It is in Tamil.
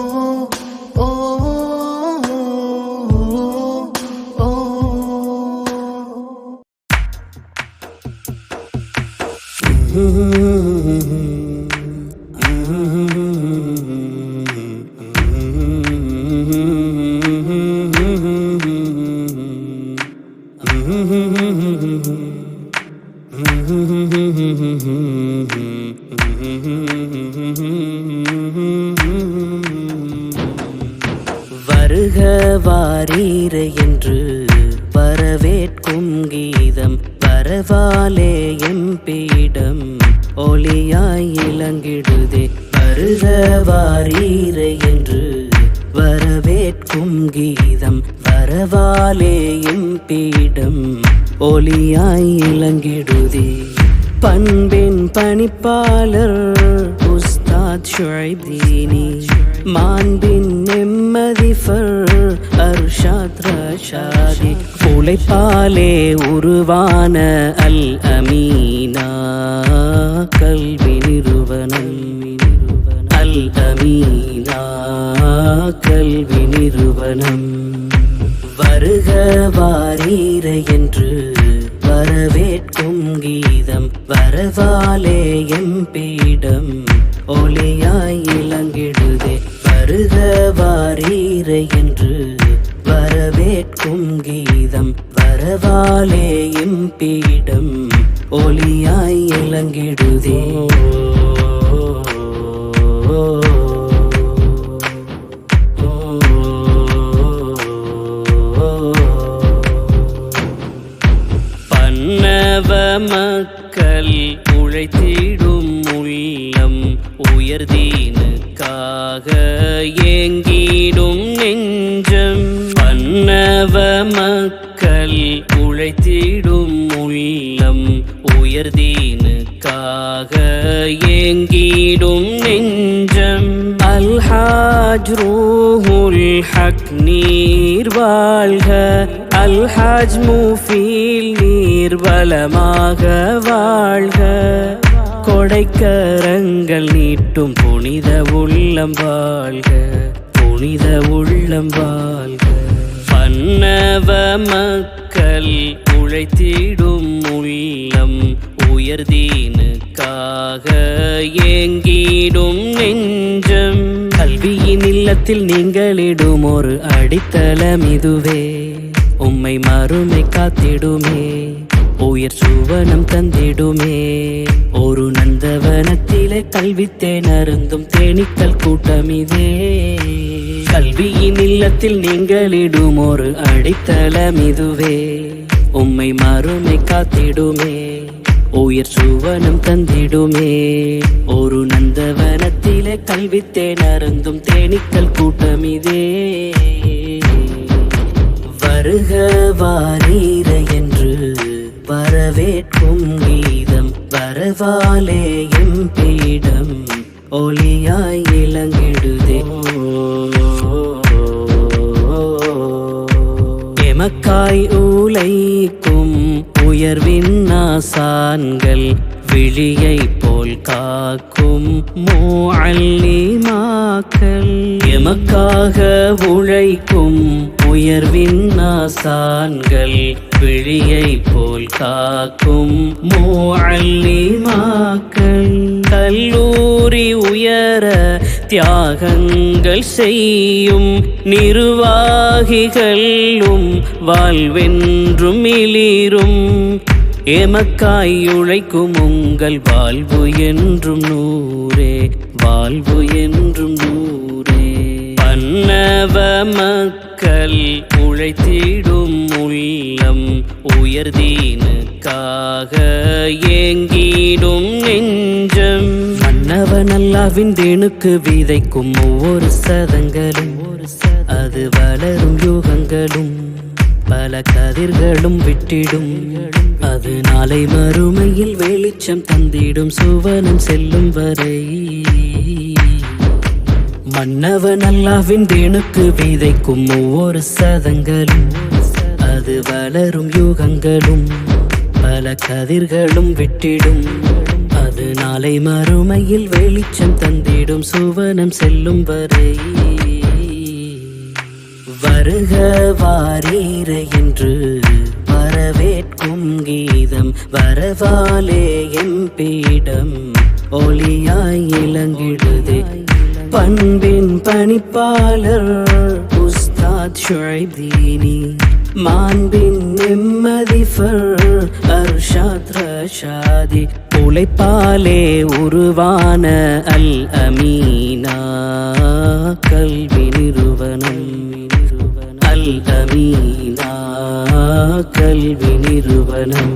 வருக வாரீர என்று வரவேற்கும் கீதம். வரவாலே எம்பீடம் ஒளியாய் இளங்கிடுதே வருக வாரீர என்று வரவேற்கும் கீதம். வரவாலே எம்பீடம் ஒளியாய் இளங்கிடுதே பண்பின் பணிப்பாளர் உஸ்தாத் ஷுஐப் மாண்பின் நிம்மதி ஃபர் அர்ஷாத் ரஷாதி உழைப்பாலே உருவான அல் அமீனா. கல்வி நிறுவனம். அல் அமீனா. கல்வி நிறுவனம். வருக வாரீர என்று வரவேற்கும் கீதம். வரவாலே எம்பீடம் ஒளியாய் இளங்கிடுதே வாரீர என்று வரவேற்கும் கீதம். வரவாலே எம்பீடம் ஒளியாய் இலங்கிடுதே பன்னவ மக்கள் உழைத்திடும் உள்ளம் உயர்தீனுக்காக ஏங்கிடும் நெஞ்சம். பன்னவ மக்கள் உழைத்திடும் உள்ளம். உயர்தீனுக்காக ஏங்கிடும் நெஞ்சம். அல்ஹாஜ் ரூஹுல் ஹக் நீர் வாழ்க. அல்ஹாஜ் மூஃபீல் நீர் வளமாக வாழ்க. கொடைக்கரங்கள் கட்டும் புனித உள்ளம் வாழ்க புனித உள்ளம் வாழ்க. பன்னவ மக்கள் உழைத்திடும் உள்ளம் உயர்தீனுக்காக ஏங்கிடும் நெஞ்சம். கல்வியின் இல்லத்தில் நீங்களிடும் ஒரு அடித்தளம் இதுவே. உம்மை மறுமை காத்திடுமே. உயிர் சுவனம் தந்திடுமே. ஒரு நந்தவனத்திலே கல்வித்தேன் அருந்தும் தேனீக்கள் கூட்டமிதே. கல்வியின் இல்லத்தில் நீங்களிடும் ஒரு அடித்தளம் இதுவே. உம்மை மறுமை காத்திடுமே. உயிர் சுவனம் தந்திடுமே. ஒரு நந்தவனத்திலே கல்வித்தேன் அருந்தும் தேனீக்கள் கூட்டம் இதே வருக வாரீர என்று வரவேற்கும் கீதம். வரவாலே எம் பீடம். ஒளியாய் இளங்கிடுதே எமக்காய் ஊலைக்கும் உயர்வின் நாசான்கள் விழியை போல் காக்கும் மூஅல்லிமாக்கள். எமக்காக உழைக்கும் உயர்வின் நாசான்கள் விழியை போல் காக்கும் மூஅல்லிமாக்கள். கல்லூரி உயர தியாகங்கள் செய்யும் நிர்வாகிகளும் வாழ்வென்றும் இளிரும் ஏமக்காய் உழைக்கும் உங்கள் வாழ்வு என்றும் நூரே வாழ்வு என்றும் நூறு பன்னவ மக்கள் உழைத்திடும் உள்ளம் உயர்தீனுக்காக ஏங்கிடும் நெஞ்சம். மன்னவன் அல்லாவின் தேனுக்கு விதைக்கும் ஒவ்வொரு சதங்களும் அது வளரும் யூகங்களும் பல கதிர்களும் விட்டிடும். அது நாளை மறுமையில் வெளிச்சம் தந்திடும் சுவனம் செல்லும் வரை. மன்னவன் அல்லாவின் தேனுக்கு விதைக்கும் ஒவ்வொரு சதங்களும் அது வளரும் யுகங்களும் பல கதிர்களும் விட்டிடும். அது அது நாளை மறுமையில் வெளிச்சம் தந்திடும் சுவனம் செல்லும் வரை. வருக வாரீர என்று வரவேற்கும் கீதம் வரவாலே எம்பீடம் ஒளியாய் இளங்கிடுதே பண்பின் பணிப்பாளர் உஸ்தாத் ஷுழைப் மாண்பின் நிம்மதிஃபர் அர்ஷாத் ரஷாதி உழைப்பாலே உருவான அல் அமீனா கல்வி நிறுவனம் அல் அமீனா கல்வி நிறுவனம்.